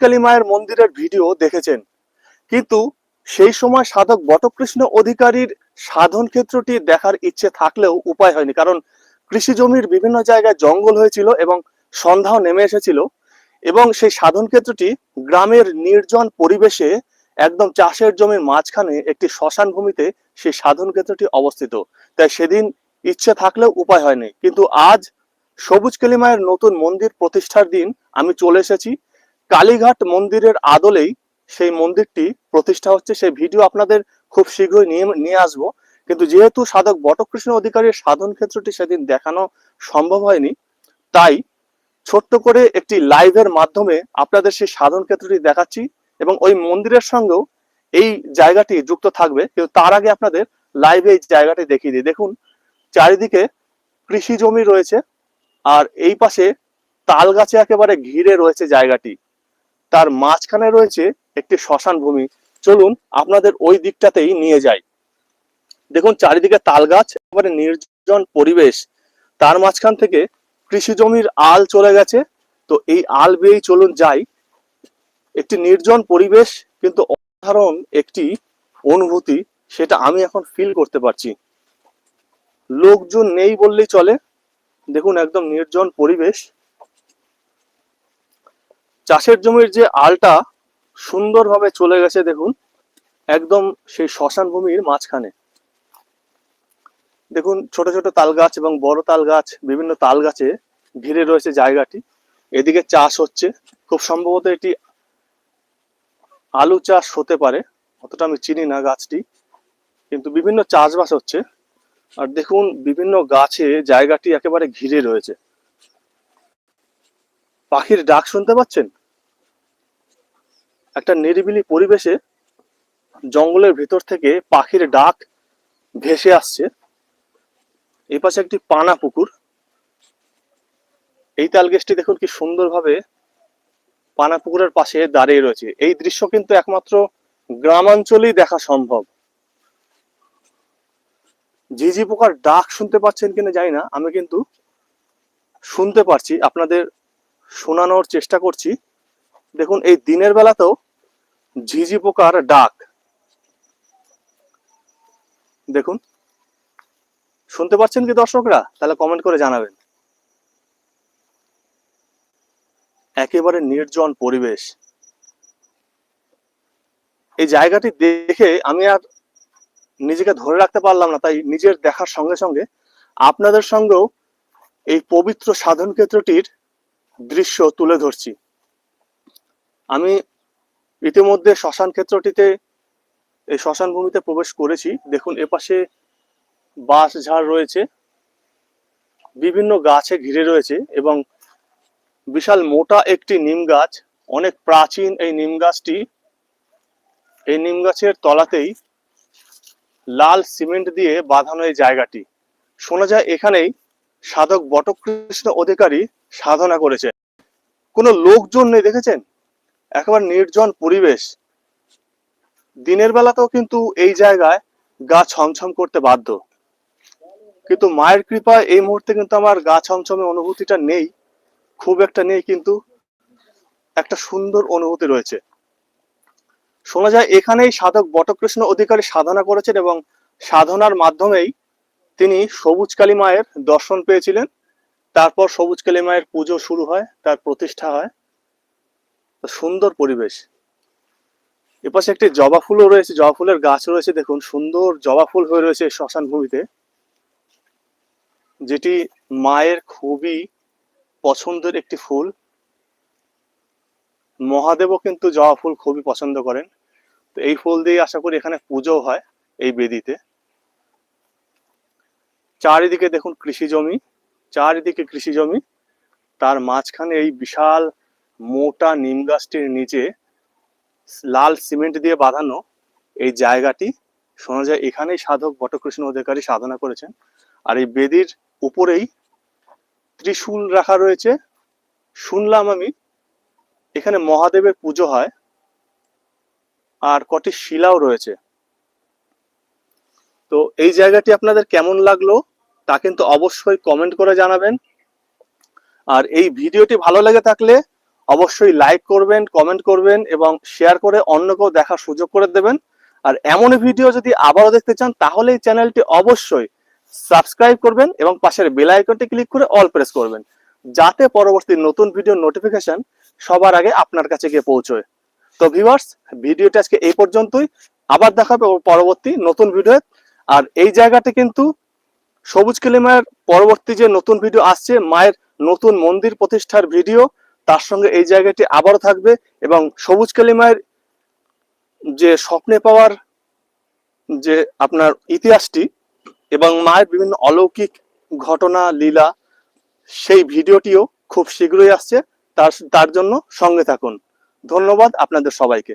কালী মায়ের মন্দিরের ভিডিও দেখেছেন। কিন্তু সেই সময় সাধক বটকৃষ্ণ অধিকারীর সাধন ক্ষেত্রটি দেখার ইচ্ছে থাকলেও উপায় হয়নি। কারণ কৃষি জমির বিভিন্ন জায়গায় জঙ্গল হয়েছিল এবং সন্ধ্যাও নেমে এসেছিল এবং সেই সাধন ক্ষেত্রটি গ্রামের নির্জন পরিবেশে একদম চাষের জমির মাঝখানে একটি শ্মশান ভূমিতে সেই সাধন ক্ষেত্রটি অবস্থিত। তাই সেদিন ইচ্ছে থাকলেও উপায় হয়নি। কিন্তু আজ সবুজ কালিমায়ের নতুন মন্দির প্রতিষ্ঠার দিন আমি চলে এসেছি। কালীঘাট মন্দিরের আদলেই সেই মন্দিরটি প্রতিষ্ঠা হচ্ছে। সেই ভিডিও আপনাদের খুব শীঘ্রই নিয়ে নিয়ে আসব। কিন্তু যেহেতু সাধক বটকৃষ্ণ অধিকারীর সাধন ক্ষেত্রটি সেদিন দেখানো সম্ভব হয়নি, তাই ছোট্ট করে একটি লাইভের মাধ্যমে আপনাদের সেই সাধন ক্ষেত্রটি দেখাচ্ছি এবং ওই মন্দিরের সঙ্গেও এই জায়গাটি যুক্ত থাকবে। কিন্তু তার আগে আপনাদের লাইভে এই জায়গাটি দেখিয়ে দিই। দেখুন, চারিদিকে কৃষি জমি রয়েছে আর এই পাশে তাল গাছে একেবারে ঘিরে রয়েছে জায়গাটি। তার মাঝখানে রয়েছে একটি শ্মশান ভূমি। চলুন আপনাদের ওই দিকটাতেই নিয়ে যাই। দেখুন, চারিদিকে তাল গাছ, একেবারে নির্জন পরিবেশ। তার মাঝখান থেকে কৃষি জমির আল চলে গেছে। তো এই আল বেয়েই চলুন যাই। একটি নির্জন পরিবেশ, কিন্তু অসাধারণ একটি অনুভূতি, সেটা আমি এখন ফিল করতে পারছি। লোকজন নেই বললেই চলে। দেখুন, একদম নির্জন পরিবেশ। চাষের জমির যে আলটা সুন্দরভাবে চলে গেছে দেখুন, একদম সেই শ্মশান ভূমির মাঝখানে। দেখুন, ছোট ছোট তাল গাছ এবং বড় তাল গাছ বিভিন্ন তাল গাছে ঘিরে রয়েছে জায়গাটি। এদিকে চাষ হচ্ছে, খুব সম্ভবত এটি আলু চাষ হতে পারে, অতটা আমি চিনি না গাছটি, কিন্তু বিভিন্ন চাষবাস হচ্ছে। আর দেখুন, বিভিন্ন গাছে জায়গাটি একেবারে ঘিরে রয়েছে। পাখির ডাক শুনতে পাচ্ছেন? একটা নিরিবিলি পরিবেশে জঙ্গলের ভিতর থেকে পাখির ডাক ভেসে আসছে। এই পাশে একটি পানা পুকুর। এই তাল গাছটি দেখুন কি সুন্দরভাবে পানা পুকুরের পাশে দাঁড়িয়ে রয়েছে। এই দৃশ্য কিন্তু একমাত্র গ্রামাঞ্চলেই দেখা সম্ভব। ঝিঝি পোকার ডাক শুনতে পাচ্ছেন কিনা জানি না, আমি কিন্তু শুনতে পারছি। আপনাদের শোনানোর চেষ্টা করছি। দেখুন, এই দিনের বেলাতেও ঝিঝি পোকার ডাক। দেখুন, শুনতে পাচ্ছেন কি দর্শকরা? তাহলে কমেন্ট করে জানাবেন। একেবারে নির্জন পরিবেশ। এই জায়গাটি দেখে আমি আর নিজেকে ধরে রাখতে পারলাম না, তাই নিজের দেখার সঙ্গে সঙ্গে আপনাদের সঙ্গেও এই পবিত্র সাধন ক্ষেত্রটির দৃশ্য তুলে ধরছি। আমি ইতিমধ্যে শ্মশান ক্ষেত্রটিতে, এই শ্মশান ভূমিতে প্রবেশ করেছি। দেখুন, এপাশে বাঁশ ঝাড় রয়েছে, বিভিন্ন গাছে ঘিরে রয়েছে এবং বিশাল মোটা একটি নিম গাছ, অনেক প্রাচীন এই নিম গাছটি। এই নিম গাছের তলাতেই লাল সিমেন্ট দিয়ে বাঁধানো এই জায়গাটি। শোনা যায়, এখানেই সাধক বটকৃষ্ণ অধিকারী সাধনা করেছে। কোনো লোকজন নেই, দেখেছেন? একেবারে নির্জন পরিবেশ। দিনের বেলাতেও কিন্তু এই জায়গায় গা ছমছম করতে বাধ্য। কিন্তু মায়ের কৃপায় এই মুহূর্তে কিন্তু আমার গা ছমছমে অনুভূতিটা নেই, খুব একটা নেই কিন্তু একটা সুন্দর অনুভূতি রয়েছে। শোনা যায় এখানেই সাধক বটকৃষ্ণ অধিকারী সাধনা করেছেন এবং সাধনার মাধ্যমেই তিনি সবুজ কালী মায়ের দর্শন পেয়েছিলেন। তারপর সবুজ কালী মায়ের পুজো শুরু হয়, তার প্রতিষ্ঠা হয়। সুন্দর পরিবেশ। এপাশে একটি জবা ফুলও রয়েছে, জবা ফুলের গাছ রয়েছে, দেখুন সুন্দর জবা ফুল হয়ে রয়েছে শ্মশান ভূমিতে, যেটি মায়ের খুবই পছন্দের একটি ফুল। মহাদেবও কিন্তু জবা ফুল খুবই পছন্দ করেন। তো এই ফুল দিয়ে আশা করি এখানে পুজো হয় এই বেদিতে। চারিদিকে দেখুন কৃষি জমি, চারিদিকে কৃষি জমি, তার মাঝখানে এই বিশাল মোটা নিম গাছটির নিচে লাল সিমেন্ট দিয়ে বাঁধানো এই জায়গাটি। শোনা যায় এখানেই সাধক বটকৃষ্ণ অধিকারী সাধনা করেছেন। আর এই বেদির উপরেই ত্রিশূল রাখা রয়েছে। শুনলাম আমি, এখানে মহাদেবের পুজো হয়। আর কটি শিলাও রয়েছে। তো এই জায়গাটি আপনাদের কেমন লাগল তা কিন্তু অবশ্যই কমেন্ট করে জানাবেন। আর এই ভিডিওটি ভালো লেগে থাকলে অবশ্যই লাইক করবেন কমেন্ট করবেন এবং শেয়ার করে অন্যকেও দেখার সুযোগ করে দেবেন। আর এমন ভিডিও যদি আবারও দেখতে চান, তাহলে এই চ্যানেলটি অবশ্যই সাবস্ক্রাইব করবেন এবং পাশের বেল আইকনটি ক্লিক করে অল প্রেস করবেন, যাতে পরবর্তী নতুন ভিডিও নোটিফিকেশন সবার আগে আপনার কাছে গিয়ে পৌঁছয়। তো ভিউয়ার্স ভিডিওটা আজকে এই পর্যন্তই। আবার দেখাবে পরবর্তী নতুন ভিডিও আর এই জায়গাতে কিন্তু সবুজ কেলিমার পরবর্তী যে নতুন ভিডিও আসছে, মায়ের নতুন মন্দির প্রতিষ্ঠার ভিডিও তার সঙ্গে এই জায়গাটি আবারও থাকবে এবং সবুজ কালিমায়ের যে স্বপ্নে পাওয়ার যে আপনার ইতিহাসটি এবং মায়ের বিভিন্ন অলৌকিক ঘটনা, লীলা, সেই ভিডিওটিও খুব শীঘ্রই আসছে। তার তার জন্য সঙ্গে থাকুন। ধন্যবাদ আপনাদের সবাইকে।